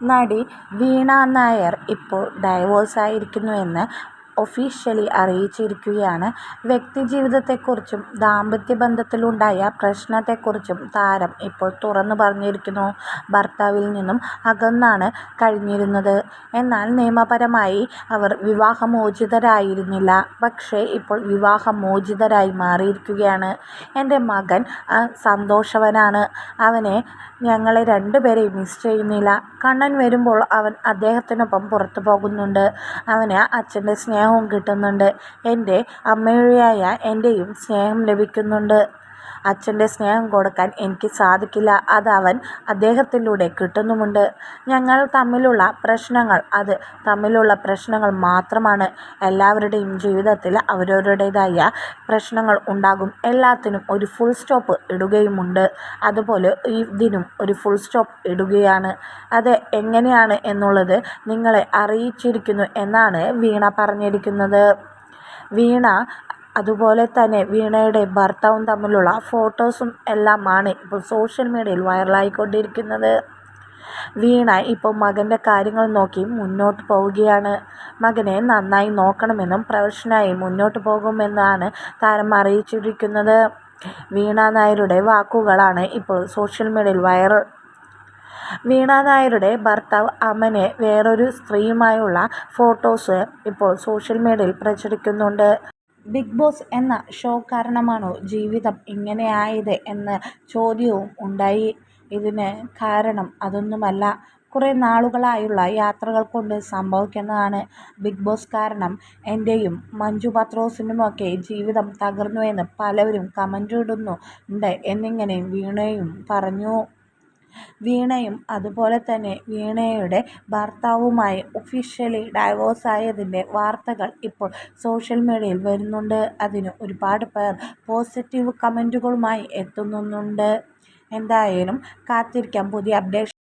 നടി വീണ നായർ ഇപ്പോൾ ഡൈവോഴ്സായിരിക്കുന്നുവെന്ന് ഒഫീഷ്യലി അറിയിച്ചിരിക്കുകയാണ്. വ്യക്തിജീവിതത്തെക്കുറിച്ചും ദാമ്പത്യബന്ധത്തിലുണ്ടായ പ്രശ്നത്തെക്കുറിച്ചും താരം ഇപ്പോൾ തുറന്നു പറഞ്ഞിരിക്കുന്നു. ഭർത്താവിൽ നിന്നും അകന്നാണ് കഴിഞ്ഞിരുന്നത്. എന്നാൽ നിയമപരമായി അവർ വിവാഹമോചിതരായിരുന്നില്ല. പക്ഷേ ഇപ്പോൾ വിവാഹമോചിതരായി മാറിയിരിക്കുകയാണ്. എന്റെ മകൻ സന്തോഷവനാണ് അവനെ ഞങ്ങളെ രണ്ടുപേരെയും മിസ് ചെയ്യുന്നില്ല. കണ്ണൻ വരുമ്പോൾ അവൻ അദ്ദേഹത്തിനൊപ്പം പുറത്തു പോകുന്നുണ്ട് അവന് അച്ഛന്റെ സ്നേഹവും കിട്ടുന്നുണ്ട്. എന്റെ അമ്മയായ എന്റെയും സ്നേഹം ലഭിക്കുന്നുണ്ട്. അച്ഛന്റെ സ്നേഹം കൊടുക്കാൻ എനിക്ക് സാധിക്കില്ല. അത് അവൻ അദ്ദേഹത്തിലൂടെ കിട്ടുന്നുമുണ്ട്. ഞങ്ങൾ തമ്മിലുള്ള പ്രശ്നങ്ങൾ അത് തമ്മിലുള്ള പ്രശ്നങ്ങൾ മാത്രമാണ്. എല്ലാവരുടെയും ജീവിതത്തിൽ അവരവരുടേതായ പ്രശ്നങ്ങൾ ഉണ്ടാകും. എല്ലാത്തിനും ഒരു ഫുൾ സ്റ്റോപ്പ് ഇടുകയുമുണ്ട്. അതുപോലെ ഇതിനും ഒരു ഫുൾ സ്റ്റോപ്പ് ഇടുകയാണ്. അത് എങ്ങനെയാണ് എന്നുള്ളത് നിങ്ങളെ അറിയിച്ചിരിക്കുന്നു എന്നാണ് വീണ പറഞ്ഞിരിക്കുന്നത്. വീണ അതുപോലെ തന്നെ വീണയുടെ ഭർത്താവും തമ്മിലുള്ള ഫോട്ടോസും എല്ലാമാണ് ഇപ്പോൾ സോഷ്യൽ മീഡിയയിൽ വൈറലായിക്കൊണ്ടിരിക്കുന്നത്. വീണ ഇപ്പോൾ മകന്റെ കാര്യങ്ങൾ നോക്കി മുന്നോട്ട് പോവുകയാണ്. മകനെ നന്നായി നോക്കണമെന്നും പ്രൊഫഷനായി മുന്നോട്ട് പോകുമെന്നാണ് താരം അറിയിച്ചിരിക്കുന്നത്. വീണ നായരുടെ വാക്കുകളാണ് ഇപ്പോൾ സോഷ്യൽ മീഡിയയിൽ വൈറൽ. വീണ നായരുടെ ഭർത്താവ് അമ്മനെ വേറൊരു സ്ത്രീയുമായുള്ള ഫോട്ടോസ് ഇപ്പോൾ സോഷ്യൽ മീഡിയയിൽ പ്രചരിക്കുന്നുണ്ട്. ബിഗ് ബോസ് എന്ന ഷോ കാരണമാണോ ജീവിതം ഇങ്ങനെയായത് എന്ന ചോദ്യവും ഉണ്ടായി. ഇതിന് കാരണം അതൊന്നുമല്ല. കുറേ നാളുകളായുള്ള യാത്രകൾ കൊണ്ട് സംഭവിക്കുന്നതാണ്. ബിഗ് ബോസ് കാരണം എന്റെയും മഞ്ജു പത്രോസിനുമൊക്കെ ജീവിതം തകർന്നുവെന്ന് പലരും കമന്റിടുന്നുണ്ട് എന്നിങ്ങനെ വീണയും പറഞ്ഞു. വീണയും അതുപോലെ തന്നെ വീണയുടെ ഭർത്താവുമായി ഒഫീഷ്യലി ഡൈവോഴ്സായതിന്റെ വാർത്തകൾ ഇപ്പോൾ സോഷ്യൽ മീഡിയയിൽ വരുന്നുണ്ട്. അതിന് ഒരുപാട് പേർ പോസിറ്റീവ് കമന്റുകളുമായി എത്തുന്നുണ്ട് എന്തായാലും കാത്തിരിക്കാം പുതിയ അപ്ഡേഷൻ